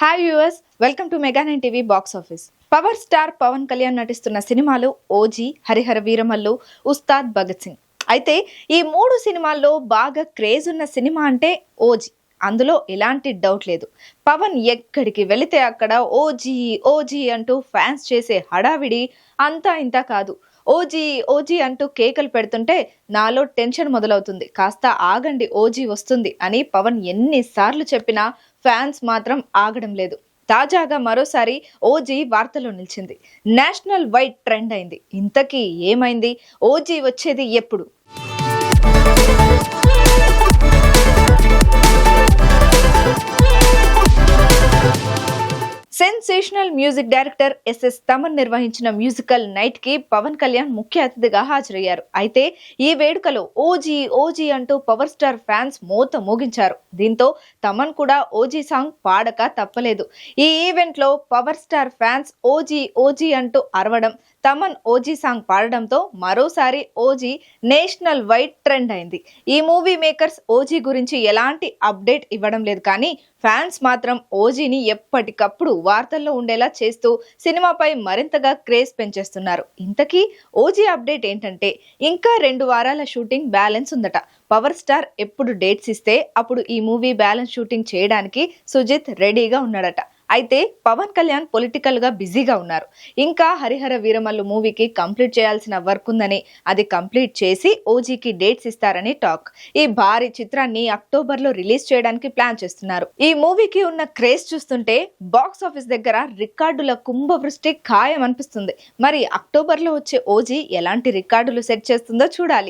Hi viewers welcome to mega nine TV box office power star Pawan Kalyan నటిస్తున్న సినిమాలు OG Harihara Veeramallu Ustaad Bhagat Singh అయితే ఈ మూడు సినిమాల్లో బాగా క్రేజ్ ఉన్న సినిమా అంటే ఓజీ అందులో ఎలాంటి డౌట్ లేదు. పవన్ ఎక్కడికి వెళితే అక్కడ ఓజీ ఓజీ అంటూ ఫ్యాన్స్ చేసే హడావిడి అంతా ఇంత కాదు. ఓజీ ఓజీ అంటూ కేకలు పెడుతుంటే నాలో టెన్షన్ మొదలవుతుంది. కాస్త ఆగండి ఓజీ వస్తుంది అని పవన్ ఎన్నిసార్లు చెప్పినా ఫ్యాన్స్ మాత్రం ఆగడం లేదు. తాజాగా మరోసారి ఓజీ వార్తలో నిలిచింది. నేషనల్ వైడ్ ట్రెండ్ అయింది. ఇంతకీ ఏమైంది? ఓజీ వచ్చేది ఎప్పుడు? Sensational music director SS Thaman నిర్వహించిన మ్యూజికల్ నైట్కి పవన్ కళ్యాణ్ ముఖ్య అతిథిగా హాజరయ్యారు. అయితే ఈ వేడుకలో ఓజీ ఓజీ అంటూ పవర్ స్టార్ ఫ్యాన్స్ మోత మోగించారు. దీంతో తమన్ కూడా ఓజీ సాంగ్ పాడక తప్పలేదు. ఈ ఈవెంట్లో power star fans OG OG అంటూ అరవడం తమన్ ఓజీ సాంగ్ పాడడంతో మరోసారి ఓజీ నేషనల్ వైడ్ ట్రెండ్ అయింది. ఈ మూవీ మేకర్స్ ఓజీ గురించి ఎలాంటి అప్డేట్ ఇవ్వడం లేదు కానీ ఫ్యాన్స్ మాత్రం ఓజీని ఎప్పటికప్పుడు వార్తల్లో ఉండేలా చేస్తూ సినిమాపై మరింతగా క్రేజ్ పెంచేస్తున్నారు. ఇంతకీ ఓజీ అప్డేట్ ఏంటంటే ఇంకా రెండు వారాల షూటింగ్ బ్యాలెన్స్ ఉందట. పవర్ స్టార్ ఎప్పుడు డేట్స్ ఇస్తే అప్పుడు ఈ మూవీ బ్యాలెన్స్ షూటింగ్ చేయడానికి సుజిత్ రెడీగా ఉన్నాడట. అయితే పవన్ కళ్యాణ్ పొలిటికల్గా బిజీగా ఉన్నారు. ఇంకా హరిహర వీరమల్లు మూవీకి కంప్లీట్ చేయాల్సిన వర్క్ ఉందని అది కంప్లీట్ చేసి ఓజీకి డేట్స్ ఇస్తారని టాక్ ఈ భారీ చిత్రాన్ని అక్టోబర్లో రిలీజ్ చేయడానికి ప్లాన్ చేస్తున్నారు. ఈ మూవీకి ఉన్న క్రేజ్ చూస్తుంటే బాక్స్ ఆఫీస్ దగ్గర రికార్డుల కుంభవృష్టి ఖాయం అనిపిస్తుంది. మరి అక్టోబర్లో వచ్చే ఓజీ ఎలాంటి రికార్డులు సెట్ చేస్తుందో చూడాలి.